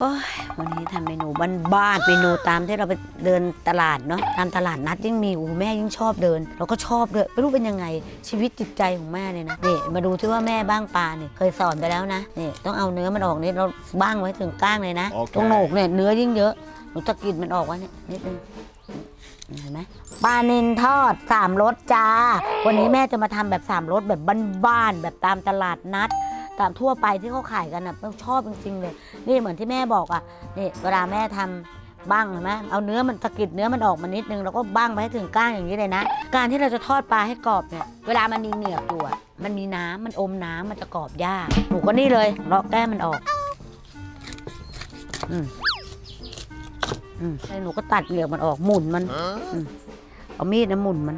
โอ้ยวันนี้ทำเมนูบ้านๆเมนูตามที่เราไปเดินตลาดเนาะตามตลาดนัดยิ่งมีโอ้โหแม่ยิ่งชอบเดิน เราก็ชอบเลยไม่รู้เป็นยังไงชีวิตจิตใจของแม่เลยนะนี่มาดูที่ว่าแม่บ้างปลาเนี่ยเคยสอนไปแล้วนะนี่ต้องเอาเนื้อมันออกนี่เราบ้างไว้ถึงก้างเลยนะ โอเค ตรงโหนกเนี่ยเนื้อยิ่งเยอะหนูตะกิดมันออกไว้เนี่ยนิดนึงเห็นไหมปลานินทอดสามรสจ้าวันนี้แม่จะมาทำแบบสามรสแบบบ้านๆแบบตามตลาดนัด ตามทั่วไปที่เขาขายกันอะชอบจริงๆเลยนี่เหมือนที่แม่บอกอะนี่เวลาแม่ทำบ้างเห็นไหมเอาเนื้อมันตะกิดเนื้อมันออกมานิดนึงแล้วก็บ้างไปให้ถึงก้างอย่างนี้เลยนะ การที่เราจะทอดปลาให้กรอบเนี่ยเวลามันมีเหงือกอยู่อะมันมีน้ำมันอมน้ำมันจะกรอบยากหนูก็นี่เลยเลาะแก้มมันออกอืมอืมแล้วหนูก็ตัดเหงือกมันออกหมุนมันอืมเอามีดนะหมุนมัน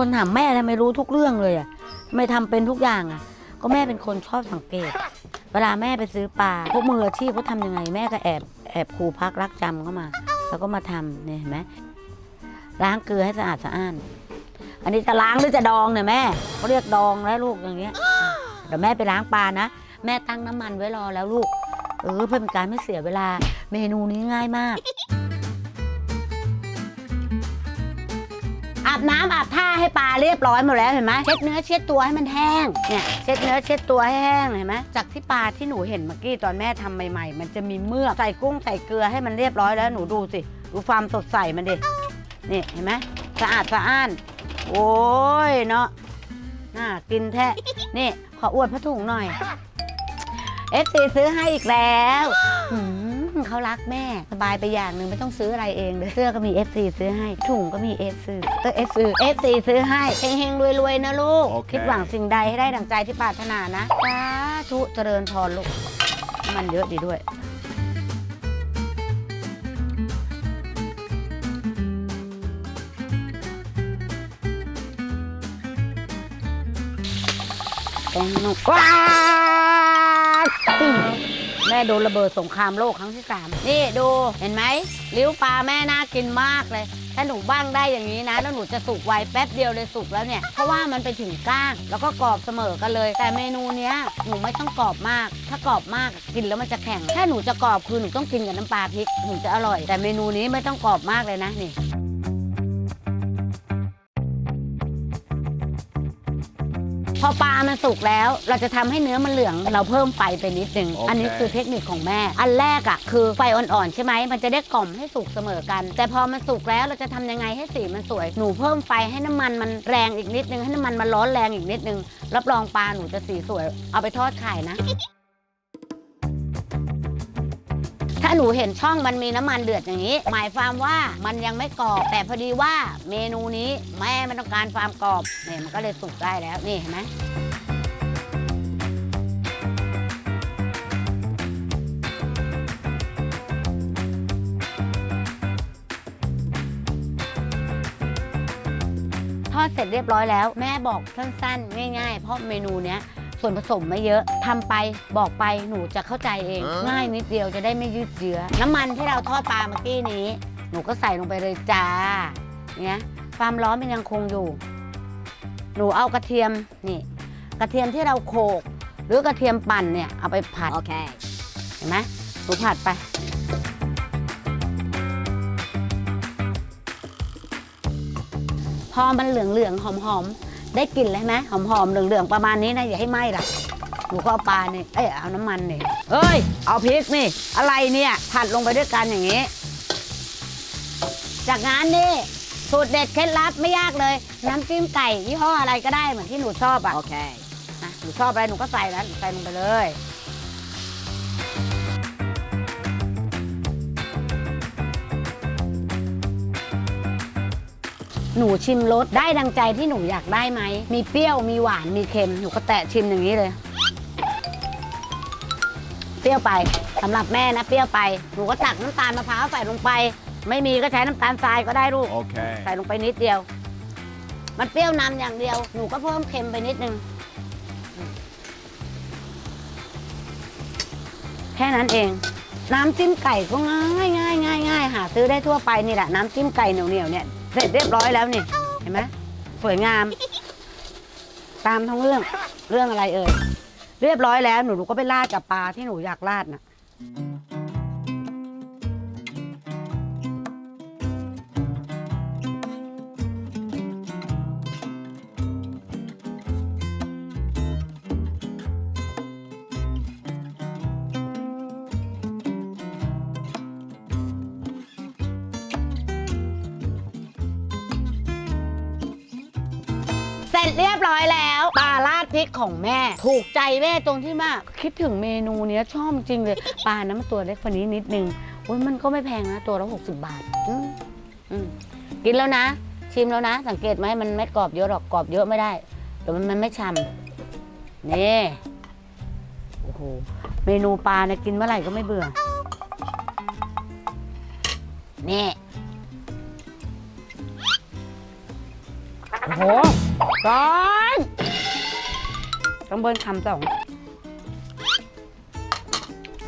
คนถามแม่ทำไมรู้ทุกเรื่องเลยอะทำไมทำเป็นทุกอย่างอะ ก็แม่เป็นคนชอบสังเกต เวลาแม่ไปซื้อปลาพวกมืออาชีพเขาทำยังไง แม่ก็แอบแอบครูพักรักจำเข้ามา แล้วก็มาทำเนี่ยเห็นไหมล้างเกลือให้สะอาดสะอ้าน อันนี้จะล้างหรือจะดองเนี่ยแม่เขาเรียกดองแล้วลูกอย่างเงี้ยเดี๋ยวแม่ไปล้างปลานะ แม่ตั้งน้ำมันไว้รอแล้วลูก เออเพื่อเป็นการไม่เสียเวลา เมนูนี้ง่ายมาก บน้ำอาบท่าให้ปลาเรียบร้อยหมดแล้วเห็นไหมเช็ดเนื้อเช็ดตัวให้มันแห้งเนี่ยเช็ดเนื้อเช็ดตัวให้แห้งเห็นไหมจากที่ปลาที่หนูเห็นเมื่อกี้ตอนแม่ทำใหม่ ๆ มันจะมีเมือกใส่กุ้งใส่เกลือให้มันเรียบร้อยแล้วหนูดูสิดูความสดใสมันดินี่เห็นไหมสะอาดสะอ้าน โอ้ยเนาะน่ากินแท้นี่ขออวดผ้าถุงหน่อยเอฟซีซื้อให้อีกแล้ว เขารักแม่สบายไปอย่างหนึ่งไม่ต้องซื้ออะไรเองเลยเสื้อก็มี FC ซื้อให้ถุงก็มี FC เออ FC FC ซื้อให้เฮงๆรวยๆนะลูก โอเค คิดหวังสิ่งใดให้ได้ดังใจที่ปรารถนานะสาธุเจริญพรลูกมันเยอะดีด้วยแตงโมว้าวตึ้ง แม่โดนระเบิดสงครามโลกครั้งที่สามนี่ดูเห็นไหมลิ้วปลาแม่น่ากินมากเลย ถ้าหนูบ้างได้อย่างนี้นะ แล้วหนูจะสุกไวแป๊บเดียวเลยสุกแล้วเนี่ย เพราะว่ามันไปถึงก้าง แล้วก็กรอบเสมอกันเลย แต่เมนูเนี้ยหนูไม่ต้องกรอบมาก ถ้ากรอบมากกินแล้วมันจะแข็ง ถ้าหนูจะกรอบคือหนูต้องกินกับน้ำปลาพริกหนูจะอร่อย แต่เมนูนี้ไม่ต้องกรอบมากเลยนะนี่ พอปลามันสุกแล้ว เราจะทำให้เนื้อมันเหลือง เราเพิ่มไฟไปนิดนึง โอเค อันนี้คือเทคนิคของแม่ อันแรกอะคือไฟอ่อนๆใช่ไหม มันจะได้กล่อมให้สุกเสมอกัน แต่พอมันสุกแล้วเราจะทำยังไงให้สีมันสวย หนูเพิ่มไฟให้น้ำมันมันแรงอีกนิดนึง ให้น้ำมันมันร้อนแรงอีกนิดนึง รับรองปลาหนูจะสีสวย เอาไปทอดขายนะ ถ้าหนูเห็นช่องมันมีน้ำมันเดือดอย่างนี้ หมายความว่ามันยังไม่กรอบแต่พอดีว่าเมนูนี้แม่ไม่ ต้องการความกรอบเนี่ยมันก็เลยสุกได้แล้วนี่เห็นไหมทอดเสร็จเรียบร้อยแล้ว แม่บอกสั้นๆ ง่ายๆ เพราะเมนูเนี้ยส่วนผสมไม่เยอะทำไปบอกไปหนูจะเข้าใจเอง ง่ายนิดเดียวจะได้ไม่ยืดเยื้อ น้ำมันที่เราทอดปลาเมื่อกี้นี้ หนูก็ใส่ลงไปเลยจ้าเนี่ย ความร้อนมันยังคงอยู่ หนูเอากระเทียมนี่ กระเทียมที่เราโขลกหรือกระเทียมปั่นเนี่ยเอาไปผัดโอเคเห็นไหมหนูผัดไปพอมันเหลืองๆหอมๆได้กลิ่นเลยไหมหอมๆเหลืองๆประมาณนี้นะอย่าให้ไหม้ล่ะหนูก็เอาปลาเนี่ยเอ้ยเอาน้ำมันเนี่ยเอ้ย เอาพริกนี่ อะไรเนี่ยผัดลงไปด้วยกันอย่างนี้ จากนั้นนี่ สูตรเด็ดเคล็ดลับไม่ยากเลย น้ำจิ้มไก่ยี่ห้ออะไรก็ได้เหมือนที่หนูชอบอะโอเคนะหนูชอบอะไรหนูก็ใส่แล้วใส่ลงไปเลยหนูชิมรสได้ดังใจที่หนูอยากได้ไหม มีเปรี้ยวมีหวานมีเค็ม หนูก็แตะชิมอย่างนี้เลย เปรี้ยวไปสำหรับแม่นะเปรี้ยวไป หนูก็ตักน้ำตาลมะพร้าวใส่ลงไป ไม่มีก็ใช้น้ำตาลทรายก็ได้ลูก Okay. ใส่ลงไปนิดเดียว มันเปรี้ยวนำอย่างเดียว หนูก็เพิ่มเค็มไปนิดนึง แค่นั้นเอง น้ำจิ้มไก่ก็ง่ายง่ายง่ายง่ายหาซื้อได้ทั่วไปนี่แหละ น้ำจิ้มไก่เหนียวเหนียวๆเนี่ย เสร็จเรียบร้อยแล้วนี่ เห็นไหมสวยงาม ตามท้องเรื่อง เรื่องอะไรเอ่ย เรียบร้อยแล้วหนูหนูก็ไปราดกับปลาที่หนูอยากราดน่ะ จเรียบร้อยแล้วปลาราดพริกของแม่ ถูกใจแม่ตรงที่มาก คิดถึงเมนูเนี้ยชอบจริงเลยปลานะมันตัวเล็กกว่านี้นิดนึงโอ้ยมันก็ไม่แพงนะตัวละ60 บาทอืมอืมกินแล้วนะ ชิมแล้วนะ สังเกตไหมมันไม่กรอบเยอะหรอกกรอบเยอะไม่ได้เดี๋ยวมันมันไม่ฉ่ำนี่โอ้โหเมนูปลาเนี่ยกินเมื่อไหร่ก็ไม่เบื่อนี่ โอ้โหร้อนต้องเบิ้ลคำสอง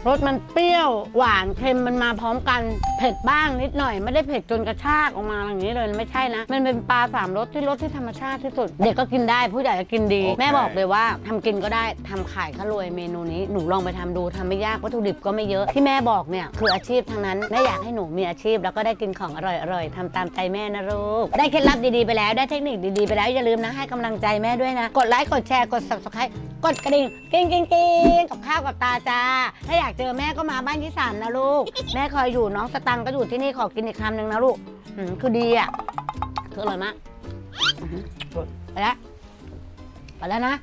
รสมันเปรี้ยวหวานเค็มมันมาพร้อมกันเผ็ดบ้างนิดหน่อย ไม่ได้เผ็ดจนกระชากออกมาอย่างนี้เลยไม่ใช่นะ มันเป็นปลาสามรสที่รสที่ธรรมชาติที่สุด เด็กก็กินได้ผู้ใหญ่ก็กินดีโอเคแม่บอกเลยว่าทำกินก็ได้ทำขายก็รวยเมนูนี้หนูลองไปทำดูทำไม่ยากวัตถุดิบก็ไม่เยอะที่แม่บอกเนี่ยคืออาชีพทั้งนั้นแม่อยากให้หนูมีอาชีพ แล้วก็ได้กินของอร่อยๆทำตามใจแม่นะลูกได้เคล็ดลับดีๆไปแล้วได้เทคนิคดีๆไปแล้วอย่าลืมนะให้กำลังใจแม่ด้วยนะ กดไลค์กดแชร์กด subscribe กดกระดิ่งกิ้งกิ้งกิ้งกับข้าวกับตาจ้าถ้าอยากเจอแม่ก็มาบ้านที่สามนะลูก แม่คอยอยู่น้องสตังค์ก็อยู่ที่นี่ขอกินอีกคำหนึ่งนะลูกอืมคือดีอะคืออร่อยมากอื้อหือไปแล้วไปแล้วนะ